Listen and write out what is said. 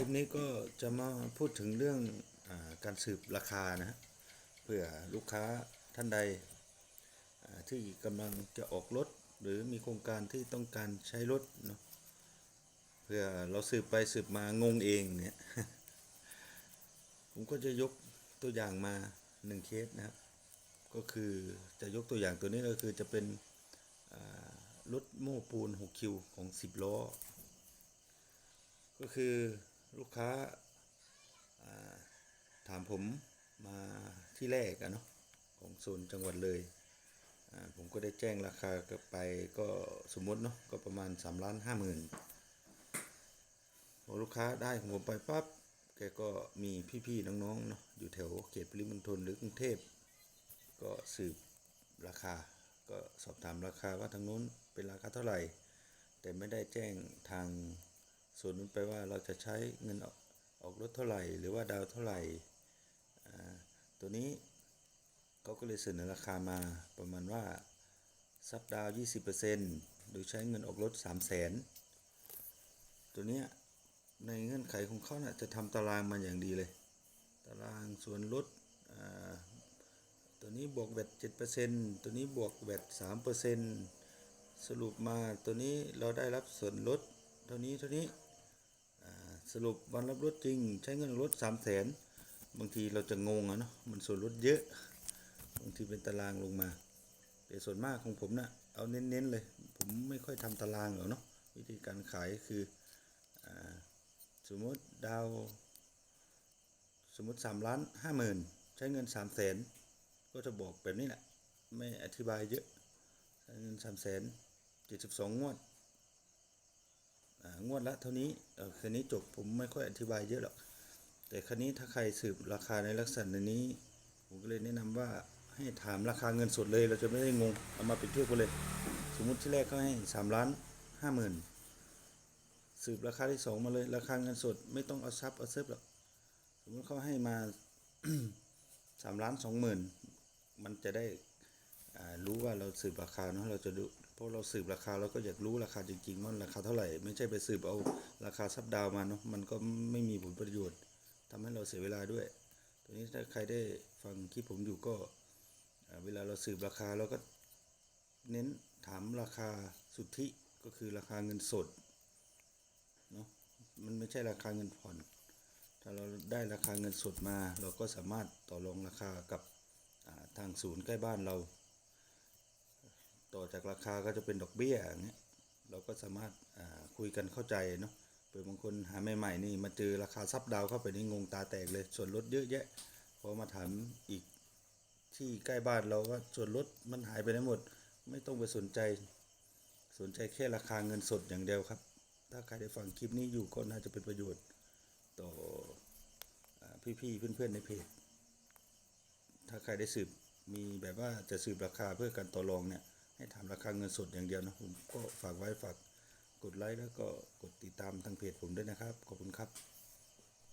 ลิปนี้ก็จะมาพูดถึงเรื่องอการสืบราคานะเพื่อลูกค้าท่านใดที่กำลังจะออกรถหรือมีโครงการที่ต้องการใช้รถเนาะเพื่อเราสืบไปสืบมางงเองเนี่ยผมก็จะยกตัวอย่างมาหนึ่งเคสนะครับก็คือจะยกตัวอย่างตัวนี้ก็คือจะเป็นรถโม้ปูน 6 คิว ของ 10 ล้อ ก็คือ ลูกค้าถามผมมาที่แรกอะเนาะของโซนจังหวัดเลยผมก็ได้แจ้งราคาไปก็สมมติเนาะก็ประมาณ3ล้านห้าหมื่นพอลูกค้าได้ของผมไปปั๊บแกก็มีพี่ๆน้องๆเนาะอยู่แถวเขตปริมณฑลหรือกรุงเทพ ก็สืบราคา ก็สอบถามราคาว่าทางนู้นเป็นราคาเท่าไหร่ แต่ไม่ได้แจ้งทาง ส่วนนู้นไปว่าเราจะใช้เงินออกออกรถเท่าไหร่ หรือว่าดาวเท่าไหร่ ตัวนี้เขาก็เลยเสนอราคามาประมาณว่าซับดาว 20%โดยใช้เงินออกรถ 3 0 0 0 0 0ตัวเนี้ยในเงื่อนไขของเขาน่ะจะทำตารางมาอย่างดีเลย ตารางส่วนลดตัวนี้บวกแวดเจ็ดเปอร์เซ็นตัวนี้บวกแวดสามเปอร์เซ็นสรุปมาตัวนี้เราได้รับส่วนลดเท่านี้เท่านี้ สรุปวันรับรถจริง ใช้เงินลดสามแสนบางทีเราจะงงอะเนาะมันส่วนลดเยอะ บางทีเป็นตารางลงมาแต่ส่วนมากของผมนะ่ะเอาเน้นๆเลย ผมไม่ค่อยทำตารางหรอกเนาะวิธีการขายคืออสมมติดาว สมมติสามล้านห้าหมื่นใช้เงินสามแสนก็จะบอกแบบนี้แหละไม่อธิบายเยอะใช้เงินสามแสนเจ็ดสิบสองงวด งวดละเท่านี้เออคืนนี้จบผมไม่ค่อยอธิบายเยอะหรอก แต่คราวนี้ถ้าใครสืบราคาในลักษณะนี้ ผมก็เลยแนะนำว่าให้ถามราคาเงินสดเลย เราจะไม่ได้งง เอามาเป็นเทียบกันเลย สมมุติที่แรกเขาให้สามล้านห้าหมื่นสืบราคาที่สองมาเลย ราคาเงินสดไม่ต้องเอาซับเอาเซิฟหรอก สมมติเขาให้มาสามล้านสองหมื่นมันจะได้รู้ว่าเราสืบราคาเนาะเราจะดู เพราะเราสืบราคาเราก็อยากรู้ราคาจริงๆว่าราคาเท่าไหร่ ไม่ใช่ไปสืบเอาราคาซับดาวมาเนาะมันก็ไม่มีผลประโยชน์ทำให้เราเสียเวลาด้วย ตัวนี้ถ้าใครได้ฟังคลิปผมอยู่ก็เวลาเราสืบราคาเราก็เน้นถามราคาสุทธิก็คือราคาเงินสดเนาะมันไม่ใช่ราคาเงินผ่อน ถ้าเราได้ราคาเงินสดมา เราก็สามารถต่อรองราคากับทางศูนย์ใกล้บ้านเรา ต่อจากราคาก็จะเป็นดอกเบี้ยอย่างเงี้ยเราก็สามารถาคุยกันเข้าใจเนาะเผื่อบางคนหาใหม่ๆนี่มาเจอราคาซับดาวเข้าไปนี่งงตาแตกเลย ส่วนลดเยอะแยะพอมาถามอีกที่ใกล้บ้านเราว่าส่วนลดมันหายไปไหนหมด ไม่ต้องไปสนใจ สนใจแค่ราคาเงินสดอย่างเดียวครับ ถ้าใครได้ฟังคลิปนี้อยู่ก็น่าจะเป็นประโยชน์ต่ออพี่ๆเพื่อนๆในเพจถ้าใครได้สืบมีแบบว่าจะสืบราคาเพื่อการต่อรองเนี่ย ให้ถามราคาเงินสดอย่างเดียวนะผมก็ฝากไว้ฝากกดไลค์แล้วก็กดติดตามทางเพจผมด้วยนะครับ ขอบคุณครับ